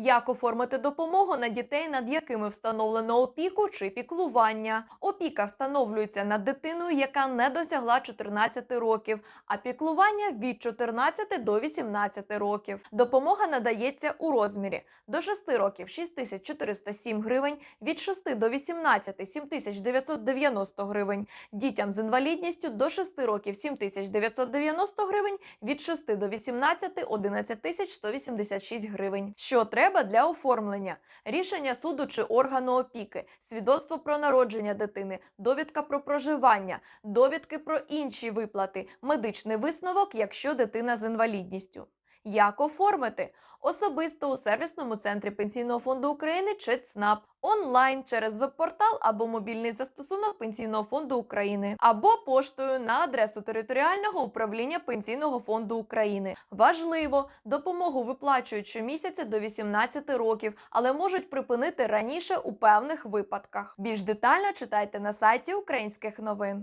Як оформити допомогу на дітей, над якими встановлено опіку чи піклування? Опіка встановлюється над дитиною, яка не досягла 14 років, а піклування від 14 до 18 років. Допомога надається у розмірі до 6 років 6407 гривень, від 6 до 18 7990 гривень, дітям з інвалідністю до 6 років 7990 гривень, від 6 до 18 11186 гривень. Що треба для оформлення? Рішення суду чи органу опіки, свідоцтво про народження дитини, довідка про проживання, довідки про інші виплати, медичний висновок, якщо дитина з інвалідністю. Як оформити? Особисто у сервісному центрі Пенсійного фонду України чи ЦНАП, онлайн через веб-портал або мобільний застосунок Пенсійного фонду України, або поштою на адресу територіального управління Пенсійного фонду України. Важливо, допомогу виплачують щомісяця до 18 років, але можуть припинити раніше у певних випадках. Більш детально читайте на сайті українських новин.